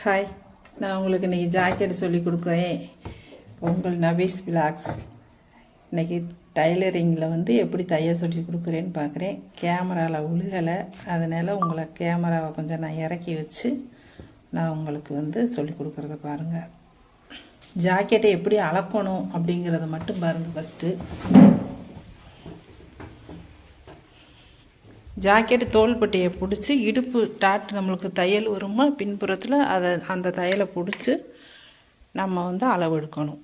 Hi நான் உங்களுக்கு இன்றைக்கி ஜாக்கெட் சொல்லி கொடுக்குறேன். உங்கள் நபீஸ் பிளாக்ஸ் இன்றைக்கி டைலரிங்கில் வந்து எப்படி தைய சொல்லி கொடுக்குறேன்னு பார்க்குறேன். கேமராவில் உழுகலை. அதனால் உங்களை கேமராவை கொஞ்சம் நான் இறக்கி வச்சு நான் உங்களுக்கு வந்து சொல்லி கொடுக்குறத பாருங்கள் ஜாக்கெட்டை எப்படி அளக்கணும் அப்படிங்கிறத மட்டும் பாருங்கள் ஃபஸ்ட்டு ஜாக்கெட்டு தோள்பட்டியை பிடிச்சி இடுப்பு டாட் நம்மளுக்கு தையல் வருமா பின்புறத்தில் அதை அந்த தையலை பிடிச்சி நம்ம வந்து அளவு எடுக்கணும்.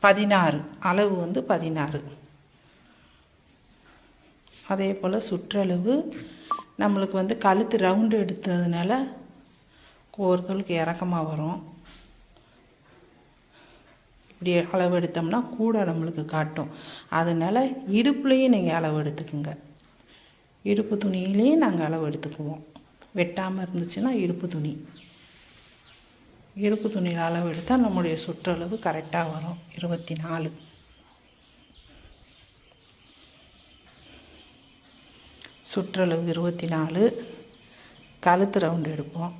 பதினாறு. அளவு வந்து பதினாறு. அதே போல் சுற்றளவு. நம்மளுக்கு வந்து கழுத்து ரவுண்டு எடுத்ததுனால ஒருத்தவளுக்கு இறக்கமாக வரும். இப்படி அளவு எடுத்தோம்னா கூட நம்மளுக்கு காட்டும். அதனால் இடுப்புலேயும் நீங்கள் அளவு எடுத்துக்குங்க இடுப்பு துணியிலையும் நாங்கள் அளவு எடுத்துக்குவோம் வெட்டாமல் இருந்துச்சுன்னா இடுப்பு துணி. இடுப்பு துணியில் அளவு எடுத்தால் நம்முடைய சுற்றளவு கரெக்டாக வரும். இருபத்தி நாலு சுற்றளவு இருபத்தி நாலு கழுத்து ரவுண்டு எடுப்போம்.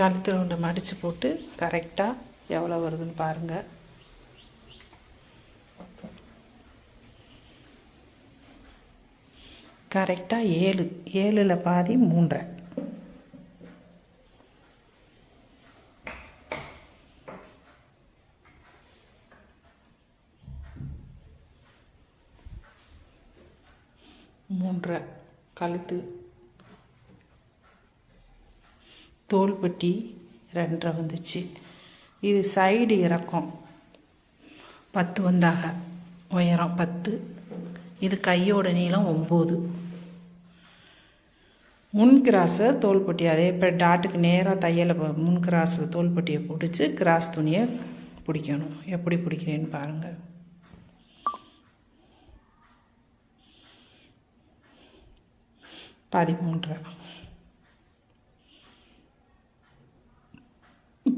கழுத்து ரவுண்டை மடித்து போட்டு கரெக்டாக எவ்வளோ வருதுன்னு பாருங்கள் கரெக்டாக ஏழு ஏழில் பாதி மூன்றரை. மூன்றரை கழுத்து தோல்பட்டி ரெண்டரை வந்துச்சு. இது சைடு இறக்கம். பத்து வந்தாக. உயரம் பத்து. இது கையோட நீளம் ஒம்பது. முன் கிராஸை தோல்பட்டி அதே இப்போ டாட்டுக்கு நேராக தையலை முன் கிராஸில் தோல்பட்டியை பிடிச்சி கிராஸ் துணியை பிடிக்கணும். எப்படி பிடிக்கிறேன்னு பாருங்கள் பதிமூன்றரை.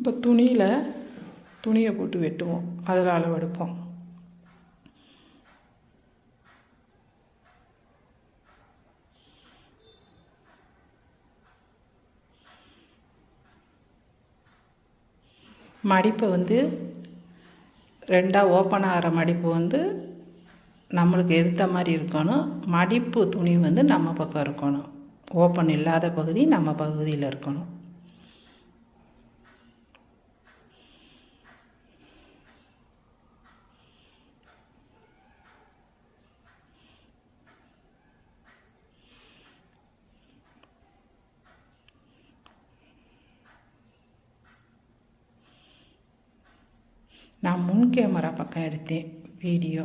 இப்போ துணியில் துணியை போட்டு வெட்டுவோம். அதில் அளவெடுப்போம் மடிப்பை வந்து ரெண்டாக ஓப்பன் ஆகிற மடிப்பு வந்து நம்மளுக்கு எதிர்த்த மாதிரி இருக்கணும். மடிப்பு துணி வந்து நம்ம பக்கம் இருக்கணும். ஓப்பன் இல்லாத பகுதி நம்ம பகுதியில் இருக்கணும். நான் முன் கேமரா பக்கம் எடுத்தேன் வீடியோ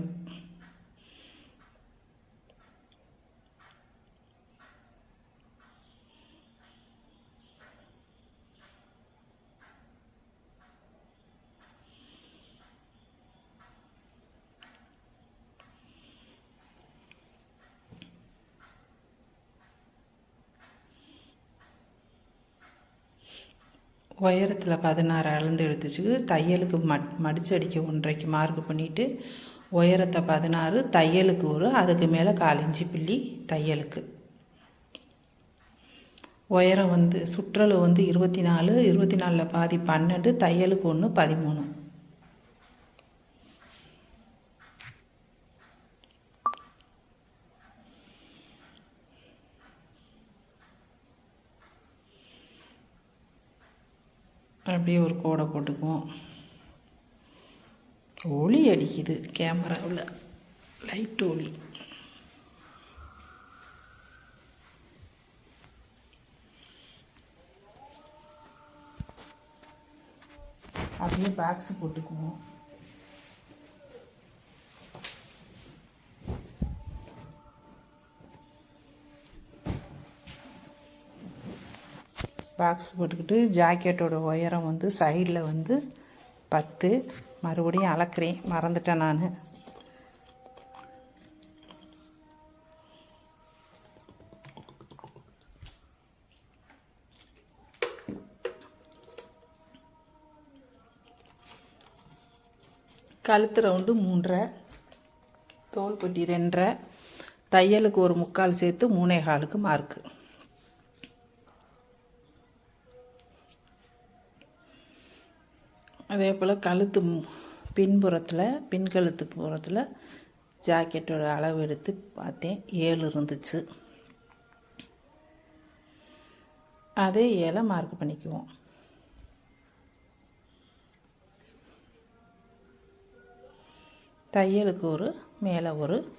உயரத்தில் பதினாறு அளந்து எடுத்துச்சு தையலுக்கு மட் மடிச்சு அடிக்க ஒன்றைக்கு மார்க் பண்ணிவிட்டு உயரத்தை பதினாறு தையலுக்கு ஒரு அதுக்கு மேலே காலஞ்சி பிள்ளி தையலுக்கு. உயரம் வந்து சுற்றளவு வந்து இருபத்தி நாலு இருபத்தி நாலில் பாதி பன்னெண்டு தையலுக்கு ஒன்று பதிமூணு. அப்படியே ஒரு கோடை போட்டுக்குவோம். ஒளி அடிக்குது கேமராவில் லைட் ஒளி. அப்படியே பாக்ஸ் போட்டுக்குவோம். பாக்ஸ் போட்டுக்கிட்டு ஜாக்கெட்டோட உயரம் வந்து சைடில் வந்து பத்து. மறுபடியும் அளக்குறேன். மறந்துட்டேன் நான். கழுத்து ரவுண்டு மூன்றரை. தோள்பட்டி ரெண்டரை. தையலுக்கு ஒரு முக்கால் சேர்த்து மூணே காலுக்கு மார்க்கு அதே போல் கழுத்து பின்புறத்தில் பின்கழுத்து புறத்தில் ஜாக்கெட்டோட அளவு எடுத்து பார்த்தேன். ஏழு இருந்துச்சு. அதே ஏழை மார்க் பண்ணிக்குவோம். தையலுக்கு ஒரு மேலே ஒரு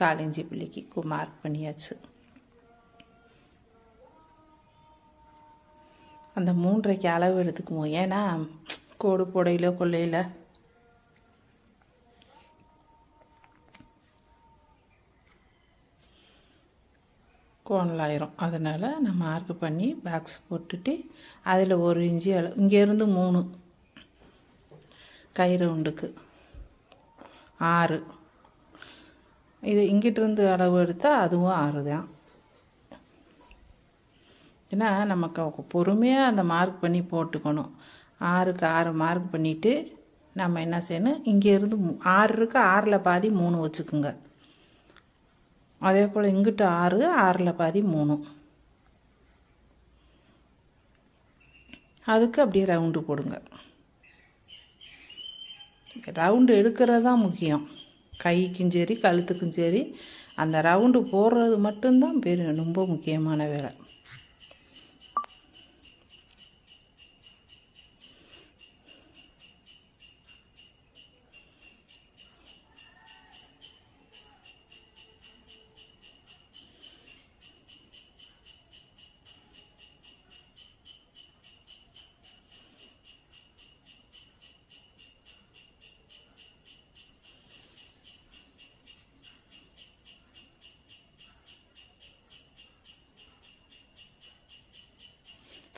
காலிஞ்சி பிள்ளைக்கு மார்க் பண்ணியாச்சு. அந்த மூன்றைக்கு அளவு எடுத்துக்குவோம். ஏன்னா கோடு புடையில கொள்ளையில்? கோணலாயிரும் அதனால் நான் மார்க் பண்ணி பாக்ஸ் போட்டுட்டு அதில் ஒரு இஞ்சி அளவு இங்கேருந்து மூணு. கை ரவுண்டுக்கு ஆறு. இது இங்கிட்டிருந்து அளவு எடுத்தால் அதுவும் ஆறு தான். ஏன்னா நமக்கு பொறுமையாக அந்த மார்க் பண்ணி போட்டுக்கணும். ஆறுக்கு ஆறு மார்க் பண்ணிவிட்டு நம்ம என்ன செய்யணும்? இங்கேருந்து ஆறு இருக்கு ஆறில் பாதி மூணு வச்சுக்குங்க. அதே போல் இங்கிட்டு ஆறு ஆறில் பாதி மூணு. அதுக்கு அப்படியே ரவுண்டு போடுங்க. ரவுண்டு எடுக்கிறது தான் முக்கியம். கைக்கும் சரி கழுத்துக்கும் சரி அந்த ரவுண்டு போடுறது மட்டும்தான் பெரிய ரொம்ப முக்கியமான வேலை.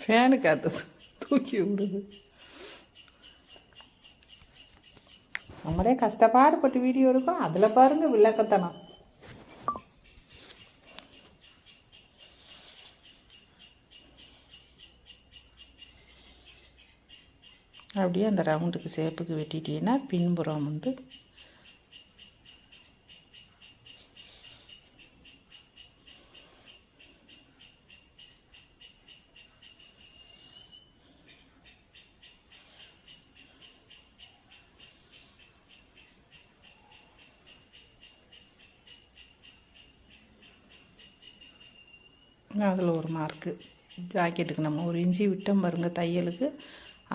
ஃபேனு காத்து தூக்கி விடுது. நம்மளே கஷ்டப்பாடுபட்டு வீடியோ எடுக்கும். அதில் பாருங்க விளக்கத்தனம். அப்படியே அந்த ரவுண்டுக்கு சேப்புக்கு வெட்டிட்டீங்கன்னா பின்புறம் வந்து அதில் ஒரு மார்க்கு ஜாக்கெட்டுக்கு நம்ம ஒரு இஞ்சி விட்டோம் பாருங்க தையலுக்கு.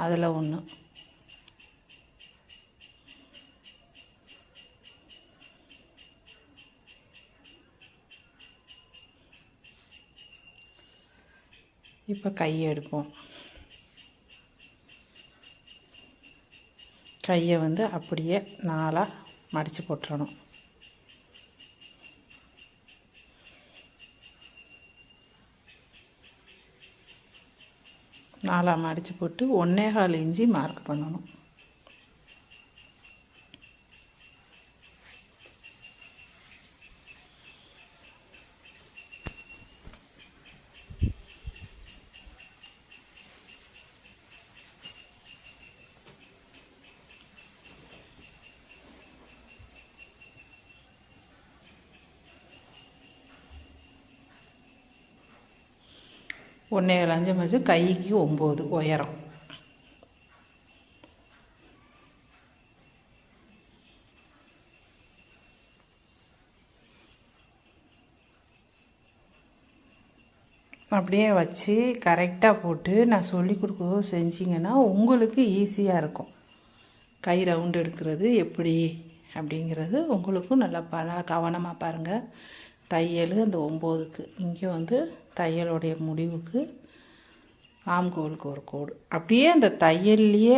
அதில் ஒன்று இப்போ கையை எடுப்போம். கையை வந்து அப்படியே நாளாக மடித்து போட்டுறணும். நாலாம் அடித்து போட்டு ஒன்றே கால் இஞ்சி மார்க் பண்ணணும். ஒன்றே கால் அஞ்சு மச்சு கைக்கு ஒம்பது உயரம். அப்படியே வச்சு கரெக்டாக போட்டு நான் சொல்லி கொடுக்கவோ செஞ்சிங்கன்னா உங்களுக்கு ஈஸியாக இருக்கும். கை ரவுண்டு எடுக்கிறது எப்படி அப்படிங்கிறது உங்களுக்கும் நல்லா ப கவனமாக பாருங்கள் தையல் அந்த ஒம்போதுக்கு. இங்கே வந்து தையலுடைய முடிவுக்கு ஆம்கோலுக்கு ஒரு கோடு. அப்படியே அந்த தையல்லையே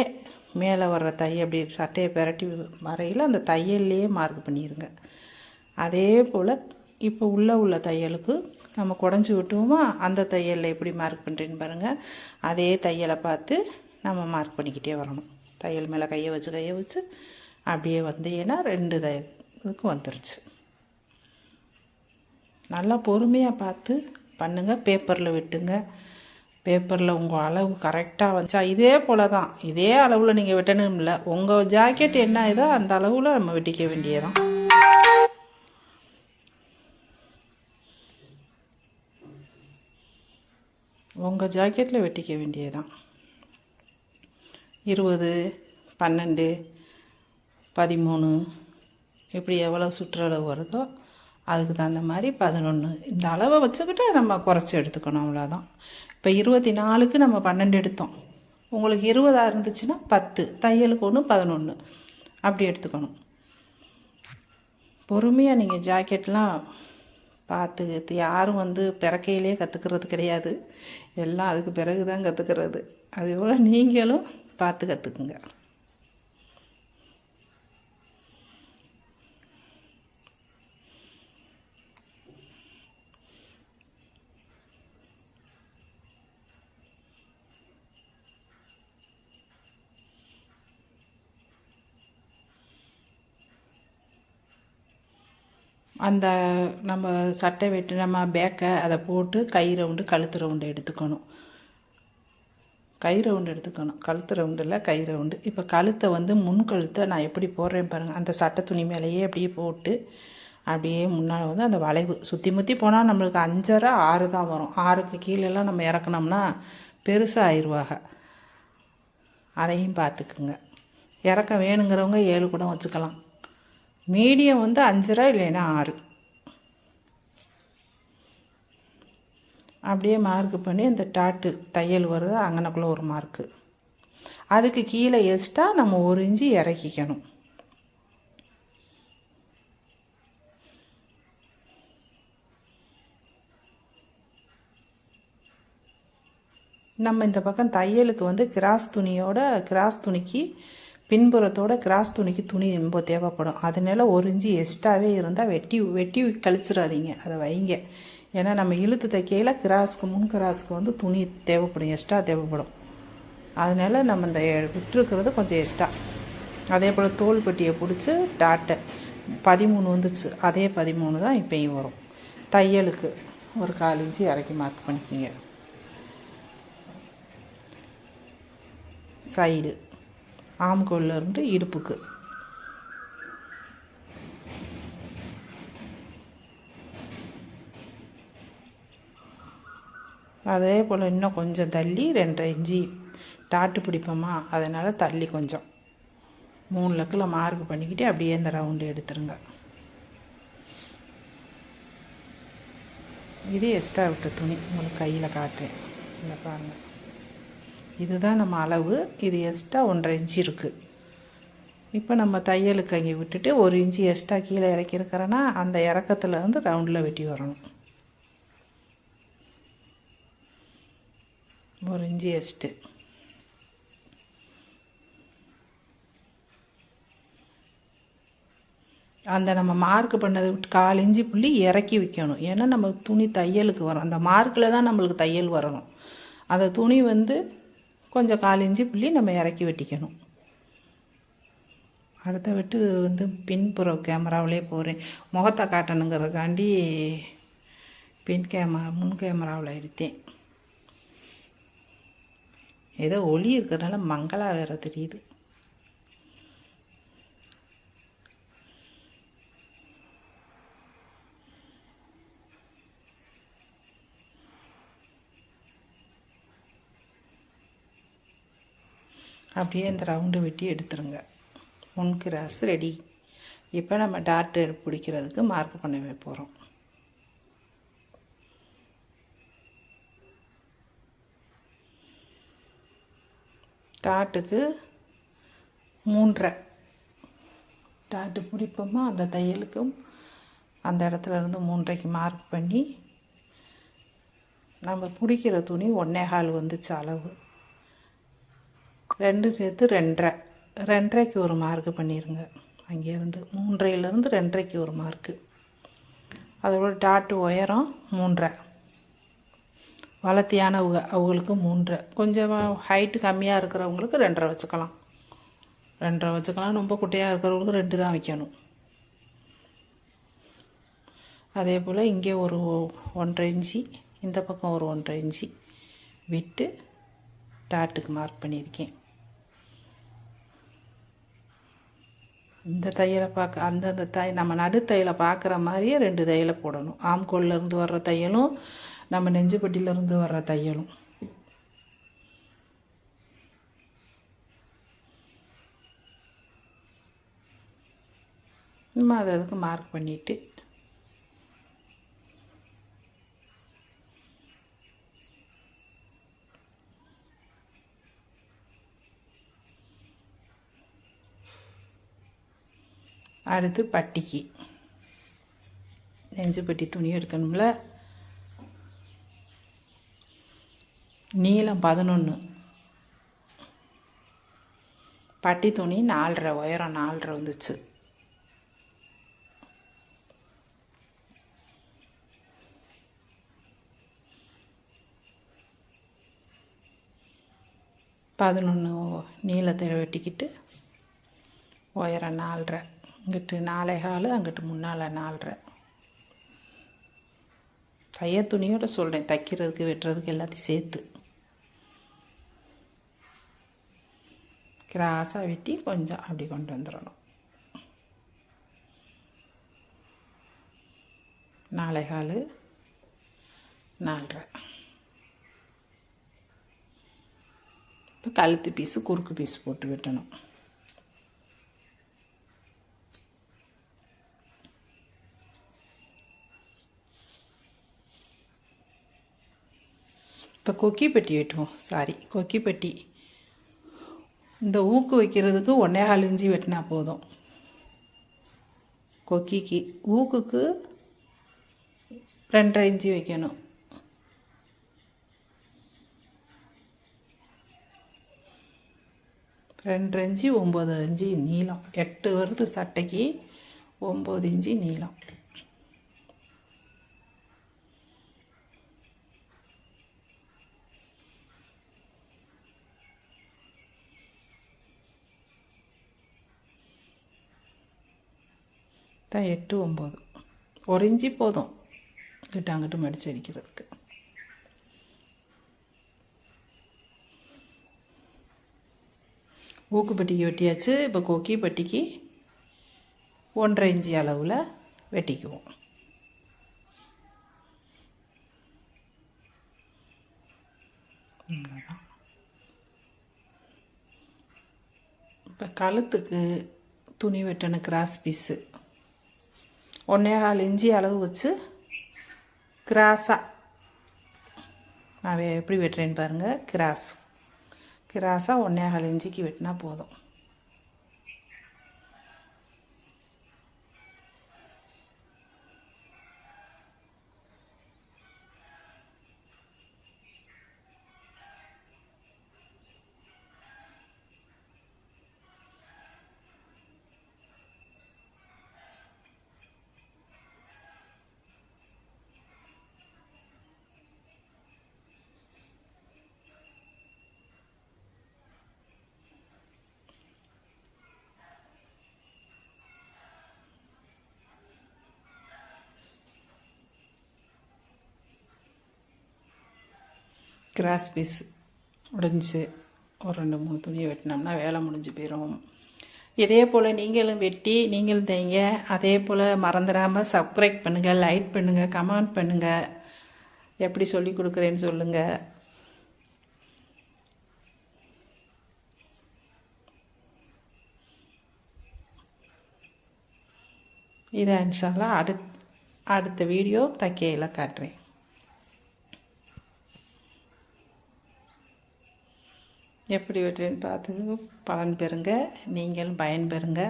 மேலே வர்ற தையல் அப்படி சட்டையை பெரட்டி வரையில் அந்த தையல்லையே மார்க் பண்ணிடுங்க அதே போல் இப்போ உள்ளே உள்ள தையலுக்கு நம்ம குடஞ்சி விட்டுவோமா? அந்த தையலில் எப்படி மார்க் பண்ணுறேன்னு பாருங்கள் அதே தையலை பார்த்து நம்ம மார்க் பண்ணிக்கிட்டே வரணும். தையல் மேலே கையை வச்சு கையை வச்சு அப்படியே வந்தீங்கன்னா ரெண்டு தை இதுக்கு வந்துருச்சு. நல்லா பொறுமையாக பார்த்து பண்ணுங்கள் பேப்பரில் வெட்டுங்க. பேப்பரில் உங்கள் அளவு கரெக்டாக வந்துச்சா இதே போல் தான் இதே அளவில் நீங்கள் வெட்டணும் இல்லை. உங்கள் ஜாக்கெட் என்ன இதோ அந்த அளவில் நம்ம வெட்டிக்க வேண்டியதான் உங்கள் ஜாக்கெட்டில் வெட்டிக்க வேண்டியதான் இருபது பன்னெண்டு பதிமூணு எப்படி எவ்வளோ சுற்றளவு வருதோ அதுக்கு தகுந்த மாதிரி பதினொன்று இந்த அளவை வச்சுக்கிட்டு நம்ம குறைச்சி எடுத்துக்கணும் அவ்வளோதான் இப்போ இருபத்தி நாலுக்கு நம்ம பன்னெண்டு எடுத்தோம். உங்களுக்கு இருபதாக இருந்துச்சுன்னா பத்து. தையலுக்கு ஒன்று பதினொன்று அப்படி எடுத்துக்கணும். பொறுமையாக நீங்கள் ஜாக்கெட்லாம் பார்த்து யாரும் வந்து பிறக்கையிலே கற்றுக்கிறது கிடையாது. எல்லாம் அதுக்கு பிறகு தான் கற்றுக்கிறது அதே போல் நீங்களும் பார்த்து கற்றுக்குங்க அந்த நம்ம சட்டை வெட்டு நம்ம பேக்கை அதை போட்டு கை ரவுண்டு கழுத்து ரவுண்டு எடுத்துக்கணும். கை ரவுண்டு எடுத்துக்கணும். கழுத்து ரவுண்டு இல்லை கை ரவுண்டு இப்போ கழுத்தை வந்து முன் கழுத்தை நான் எப்படி போடுறேன் பாருங்கள் அந்த சட்டை துணி மேலேயே அப்படியே போட்டு அப்படியே முன்னால் வந்து அந்த வளைவு. சுற்றி முற்றி போனால் நம்மளுக்கு அஞ்சரை ஆறு தான் வரும். ஆறுக்கு கீழெல்லாம் நம்ம இறக்குனோம்னா பெருசாக ஆயிடுவாங்க அதையும் பார்த்துக்குங்க. இறக்க வேணுங்கிறவங்க ஏழு கூட வச்சுக்கலாம். மீடியம் வந்து அஞ்சரை இல்லைன்னா ஆறு. அப்படியே மார்க் பண்ணி அந்த டாட்டு தையல் வருது அங்கனக்குள்ளே ஒரு மார்க்கு அதுக்கு கீழே எக்ஸ்ட்ரா நம்ம ஒரு இஞ்சி இறக்கிக்கணும். நம்ம இந்த பக்கம் தையலுக்கு வந்து கிராஸ் துணியோட கிராஸ் துணிக்கு பின்புறத்தோட கிராஸ் துணிக்கு துணி ரொம்ப தேவைப்படும். அதனால ஒரு இஞ்சி எக்ஸ்ட்ராவே இருந்தால் வெட்டி வெட்டி கழிச்சிடாதீங்க அதை வைங்க. ஏன்னா நம்ம இழுத்து தைக்கையில் கிராஸ்க்கு முன் கிராஸ்க்கு வந்து துணி தேவைப்படும். எக்ஸ்ட்ரா தேவைப்படும். அதனால நம்ம இந்த விட்டுருக்கிறது கொஞ்சம் எக்ஸ்ட்ரா அதே போல் தோல் பெட்டியை பிடிச்சி டாட்டை. பதிமூணு வந்துச்சு. அதே பதிமூணு தான் இப்போயும் வரும். தையலுக்கு ஒரு கால் இன்ச்சு இறக்கி மார்க் பண்ணிக்கோங்க. சைடு ஆம்கோல்லேருந்து இடுப்புக்கு. அதே போல் இன்னும் கொஞ்சம் தள்ளி ரெண்டரை இஞ்சி டாட்டு பிடிப்போமா? அதனால் தள்ளி கொஞ்சம். மூணு லக்கில் மார்க் பண்ணிக்கிட்டு அப்படியே இந்த ரவுண்டு எடுத்துருங்க. இது எக்ஸ்ட்ரா விட்ட துணி. உங்களுக்கு கையில் காட்டுறேன். இந்த பாருங்கள் இதுதான் நம்ம அளவு. இது எக்ஸ்ட்ரா ஒன்றரை இன்ச்சு இருக்குது இப்போ நம்ம தையலுக்கு அங்கே விட்டுட்டு ஒரு இன்ச்சு எக்ஸ்ட்ரா கீழே இறக்கியிருக்கிறேன்னா அந்த இறக்கத்தில் வந்து ரவுண்டில் வெட்டி வரணும். ஒரு இன்ச்சு எஸ்ட்டு அந்த நம்ம மார்க் பண்ணதை விட்டு கால் இஞ்சி புள்ளி இறக்கி வைக்கணும். ஏன்னா நம்ம துணி தையலுக்கு வரும். அந்த மார்க்கில் தான் நம்மளுக்கு தையல் வரணும். அந்த துணி வந்து கொஞ்சம் கால் இஞ்சி புள்ளி நம்ம இறக்கி வெட்டிக்கணும். அடுத்த விட்டு வந்து பின்புற கேமராவிலே போகிறேன் முகத்தை காட்டணுங்கிறதுக்காண்டி பின் கேமரா முன் கேமராவில் எடுத்தேன். ஏதோ ஒளி இருக்கிறதுனால மங்களாக வேறு தெரியுது. அப்படியே இந்த ரவுண்டு வெட்டி எடுத்துருங்க. முன் கிராஸ் ரெடி இப்போ நம்ம டாட்டு பிடிக்கிறதுக்கு மார்க் பண்ணவே போகிறோம் டாட்டுக்கு மூன்றரை. டாட்டு பிடிப்போமா? அந்த தையலுக்கும் அந்த இடத்துல இருந்து மூன்றைக்கு மார்க் பண்ணி நம்ம பிடிக்கிற துணி ஒன்றே கால் வந்துச்சு அளவு. ரெண்டு சேர்த்து ரெண்டரை. ரெண்டரைக்கு ஒரு மார்க்கு பண்ணிடுங்க அங்கேருந்து மூன்றையிலேருந்து ரெண்டரைக்கு ஒரு மார்க்கு அதோட டாட்டு உயரம் மூன்றரை. வளர்த்தியான அவங்களுக்கு மூன்றரை. கொஞ்சம் ஹைட்டு கம்மியாக இருக்கிறவங்களுக்கு ரெண்டரை வச்சுக்கலாம். ரெண்டரை வச்சுக்கலாம். ரொம்ப குட்டையாக இருக்கிறவங்களுக்கு ரெண்டு தான் வைக்கணும். அதே போல் இங்கே ஒரு ஒன்றரை இன்ச்சி இந்த பக்கம் ஒரு ஒன்றரை இன்ச்சி விட்டு டாட்டுக்கு மார்க் பண்ணியிருக்கேன். இந்த தையலை பார்க்க அந்தந்த தை நம்ம நடு பார்க்குற மாதிரியே ரெண்டு தையலை போடணும். ஆம்கோல்லேருந்து வர்ற தையலும் நம்ம நெஞ்சுப்பட்டியிலேருந்து வர்ற தையலும். நம்ம அதை அதுக்கு மார்க் பண்ணிவிட்டு அடுத்து பட்டிக்கு. நெஞ்சு பட்டி துணி எடுக்கணும்ல. நீளம் பதினொன்று பட்டி துணி நாலரை உயரம் நாலரை வந்துச்சு. பதினொன்று நீளத்தை வெட்டிக்கிட்டு உயரம் நாலரை. இங்கிட்டு நாலே கால் அங்கிட்டு முன்னால் நாலரை தைய துணியோட சொல்கிறேன் தைக்கிறதுக்கு வெட்டுறதுக்கு எல்லாத்தையும் சேர்த்து. கிராஸாக வெட்டி கொஞ்சம் அப்படி கொண்டு வந்துடணும். நாலே கால் நாலரை இப்போ கழுத்து பீஸு குறுக்கு பீஸ் போட்டு வெட்டணும். இப்போ கொக்கி பெட்டி வெட்டுவோம். சாரி கொக்கி பெட்டி இந்த ஊக்கு வைக்கிறதுக்கு ஒன்றே கால் இஞ்சி வெட்டினா போதும். கொக்கிக்கு ஊக்குக்கு ரெண்டரை இஞ்சி வைக்கணும். ரெண்டரை இஞ்சி ஒம்பது இஞ்சி நீளம். எட்டு வருது சட்டைக்கு ஒம்பது இஞ்சி நீளம். தான் எட்டு ஒம்பது. ஒரு இஞ்சி போதும். இங்கிட்ட அங்கிட்டு மடித்து அடிக்கிறதுக்கு. ஊக்குப்பட்டிக்கு வெட்டியாச்சு. இப்போ கொக்கி பட்டிக்கு ஒன்றரை இஞ்சி அளவில் வெட்டிக்குவோம். இப்போ கழுத்துக்கு துணி வெட்டணும் கிராஸ் பீஸு. ஒன்றே கால் இஞ்சி அளவு வச்சு கிராஸாக நான் எப்படி வெட்டுறேன்னு பாருங்கள் கிராஸ். கிராஸாக ஒன்றே கால் இஞ்சிக்கு வெட்டினா போதும். கிராஸ் பீஸ் உடைஞ்சி ஒரு ரெண்டு மூணு துணியை வெட்டினோம்னா வேலை முடிஞ்சு போயிடும் இதே போல் நீங்களும் வெட்டி நீங்களும் தைங்க அதே போல் மறந்துடாமல் சப்ஸ்கிரைப் பண்ணுங்கள் லைக் பண்ணுங்கள் கமெண்ட் பண்ணுங்கள் எப்படி சொல்லி கொடுக்குறேன்னு சொல்லுங்கள் இதை இன்ஷால்லாம் அடுத் அடுத்த வீடியோ தைக்கையில் காட்டுறேன். எப்படி வெட்டுறேன்னு பார்த்து பலன் பெறுங்க. நீங்களும் பயன் பெறுங்க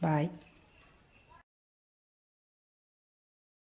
பாய்